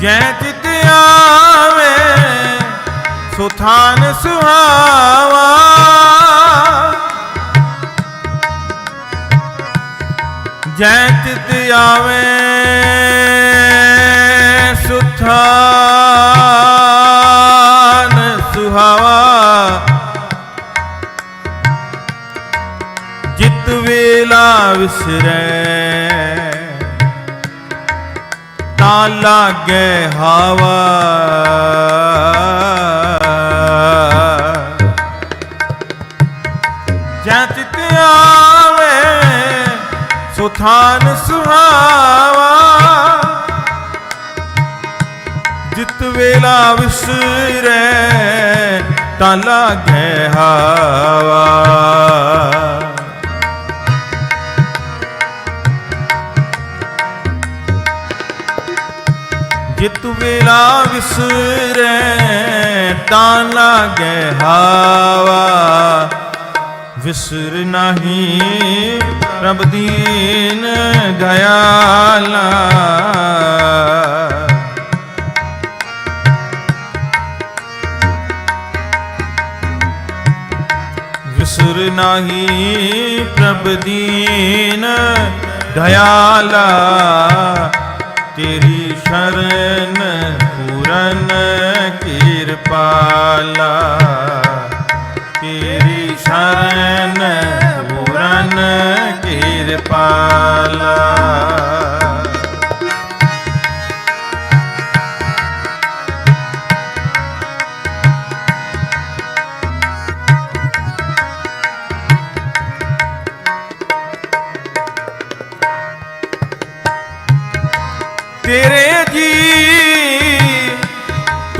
ਜੈ ਚਿਤ ਆਵੇ ਸੋ ਸੁਹਾਵਾ। ਜੈ ਚਿਤ ਆਵੇ ਸੋ ਸੁਹਾਵਾ। ਜਿਤ ਵੇਲਾ ਵਿਸਰੈ ਲਾਗੇ ਹਵਾ। ਜੈ ਚਿਤ ਆਵੇ ਸੋ ਸੁਹਾਵਾ। ਜਿਤ ਵੇਲਾ ਵਿਸਰੇ ਤਾਂ ਲਾਗੇ ਹਵਾ। ਜਿਤ ਵੇਲਾ ਵਿਸਰੈ ਤਾਂ ਲਾਗੇ ਹਾਵਾ। ਵਿਸਰ ਨਹੀਂ ਪ੍ਰਭ ਦੀਨ ਦਇਆਲਾ ਵਿਸਰ ਨਹੀਂ ਪ੍ਰਭ ਦੀਨ ਦਇਆਲਾ ਤੇਰੀ ਸ਼ਰਨ ਪੂਰਨ ਕਿਰਪਾਲਾ।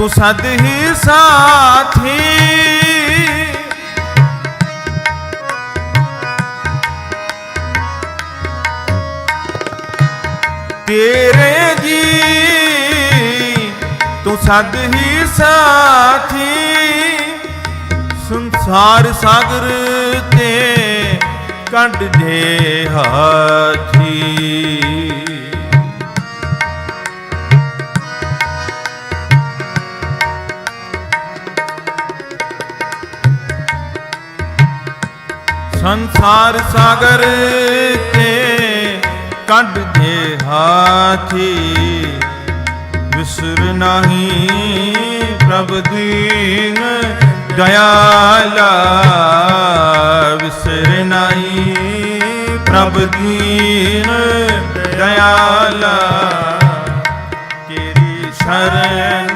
ਤੂੰ ਸਦ ਹੀ ਸਾਥੀ। ਤੇਰੇ ਜੀ, ਤੂੰ ਸਦ ਹੀ ਸਾਥੀ। ਸੰਸਾਰ ਸਾਗਰ ਤੇ ਕੱਢ ਦੇ ਹਾਥੀ। ਸੰਸਾਰ ਸਾਗਰ ਤੇ ਕੱਢ ਦੇ ਹਾਥੀ। ਵਿਸਰ ਨਹੀਂ ਪ੍ਰਭ ਦੀਨ ਦਇਆਲਾ, ਵਿਸਰ ਨਹੀਂ ਪ੍ਰਭ ਦੀਨ ਦਇਆਲਾ। ਤੇਰੀ ਸ਼ਰਨ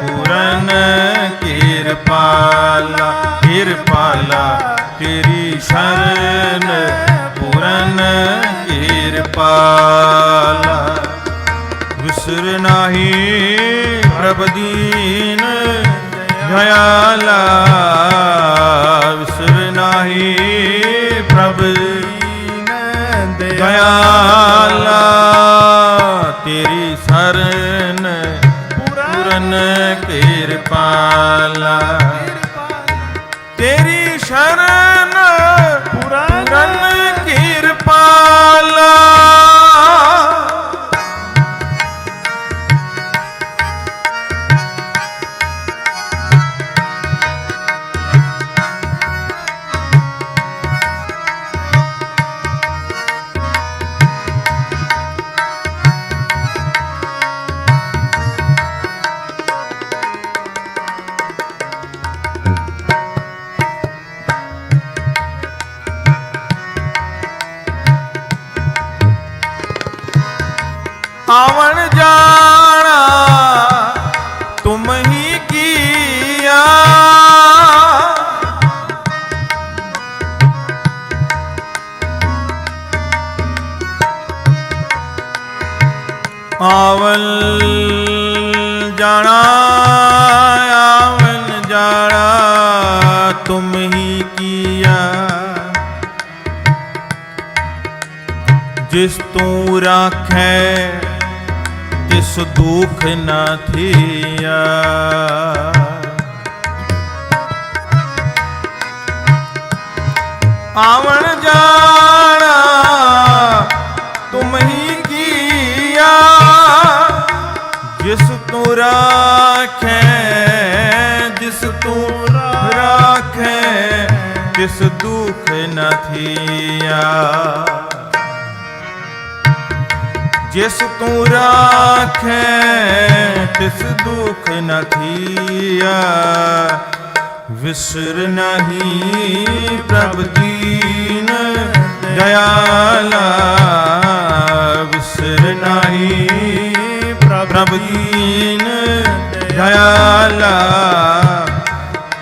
ਪੂਰਨ ਕਿਰਪਾਲਾ ਕਿਰਪਾਲਾ, ਤੇਰੀ ਸ਼ਰਨ ਪੂਰਨ ਕਿਰਪਾਲਾ। ਵਿਸਰ ਨਾਹੀ ਪ੍ਰਭ ਦੀਨ ਦਇਆਲਾ। ਵਿਸਰ ਨਾਹੀ ਪ੍ਰਭ ਦੀਨ ਦਇਆਲਾ। ਤੇਰੀ ਸ਼ਰਨ ਪੂਰਨ ਕਿਰਪਾਲਾ। ਤੇਰੀ ਸ਼ਰਨ ਆਵਣ ਜਾਣਾ ਤੁਮ ਹੀ ਕੀਆ ਆਵਲ ਜਾਣਾ ਆਵਨ ਜਾਣਾ ਤੁਮ ਹੀ ਕੀਆ ਜਿਸ ਤੂੰ ਰਾਖੈ ਉਸ ਦੁਖ ਨਾ ਥੀਆ। ਆਵਣ ਜਾਣਾ ਤੁਮ ਹੀ ਕੀਆ, ਜਿਸ ਤੂੰ ਰਾਖੈ, ਜਿਸ ਤੂੰ ਰਾਖੈ, ਜਿਸ ਦੁਖ ਨਾ ਥੀਆ। ਜਿਸ ਤੂੰ ਰਾਖੈ, ਤਿਸ ਦੁਖ ਨ ਥੀਆ ਵਿਸਰ ਨਹੀਂ ਪ੍ਰਭ ਦੀਨ ਦਇਆਲਾ, ਵਿਸਰ ਨਹੀਂ ਪ੍ਰਭ ਦੀਨ ਦਇਆਲਾ।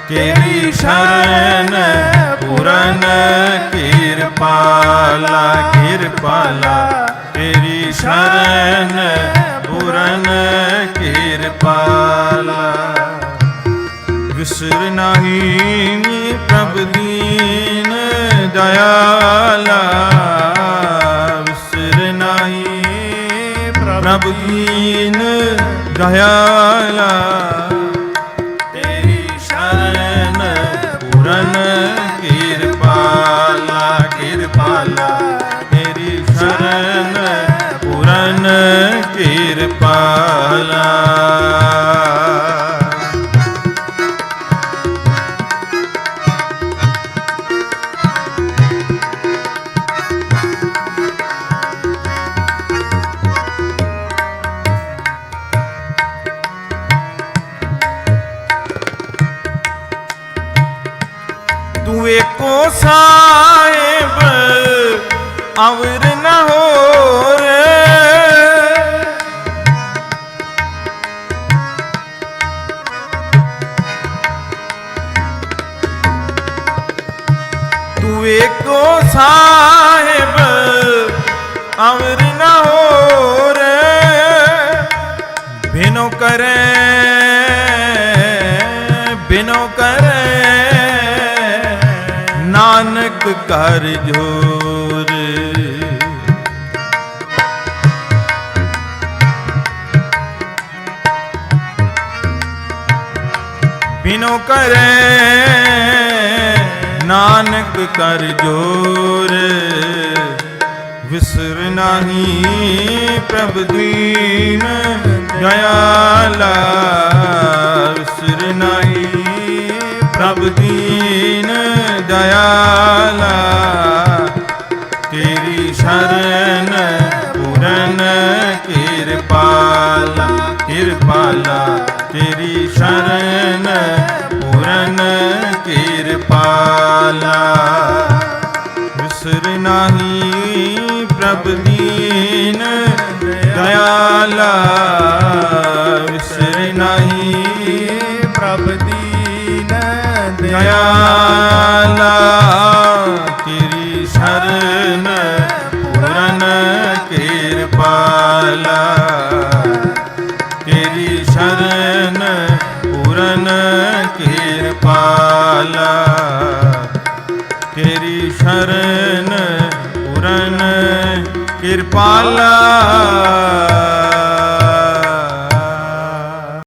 ਤੇਰੀ ਸ਼ਰਨ ਪੂਰਨ ਕਿਰਪਾਲਾ ਕਿਰਪਾਲਾ ਸ਼ਰਨ ਪੂਰਨ ਕਿਰਪਾਲਾ। ਵਿਸਰ ਨਹੀਂ ਪ੍ਰਭ ਦੀਨ ਦਇਆਲਾ। ਵਿਸਰ ਨਹੀਂ ਪ੍ਰਭ ਦੀਨ ਦਇਆਲਾ। ਸਾਹਿਬ ਅਵਰ ਨ ਹੋਰ ਤੂੰ ਏਕੋ ਸਾਹਿਬ ਅਵਰ ਨਾਨਕ ਕਰ ਜੋਰ। ਬਿਨੋ ਕਰੇ ਨਾਨਕ ਕਰ ਜੋਰ। ਵਿਸਰ ਨਾਹੀ ਪ੍ਰਭ ਦੀਨ, ਦਇਆਲਾ, ਵਿਸਰ ਨਾਹੀ ਦਇਆਲਾ ਤੇਰੀ ਸ਼ਰਨ ਪੂਰਨ ਕਿਰਪਾਲਾ ਕਿਰਪਾਲਾ, ਤੇਰੀ ਸ਼ਰਨ ਪੂਰਨ ਕਿਰਪਾਲਾ। ਵਿਸਰ ਨਾਹੀ ਪ੍ਰਭ ਦੀਨ ਦਇਆਲਾ, ਵਿਸਰ ਨਾਹੀ ਪ੍ਰਭ ਦੀਨ ਦਇਆਲਾ। ਤੇਰੀ ਸ਼ਰਨ ਪੂਰਨ ਕਿਰਪਾਲਾ। ਤੇਰੀ ਸ਼ਰਨ ਪੂਰਨ ਕਿਰਪਾਲਾ।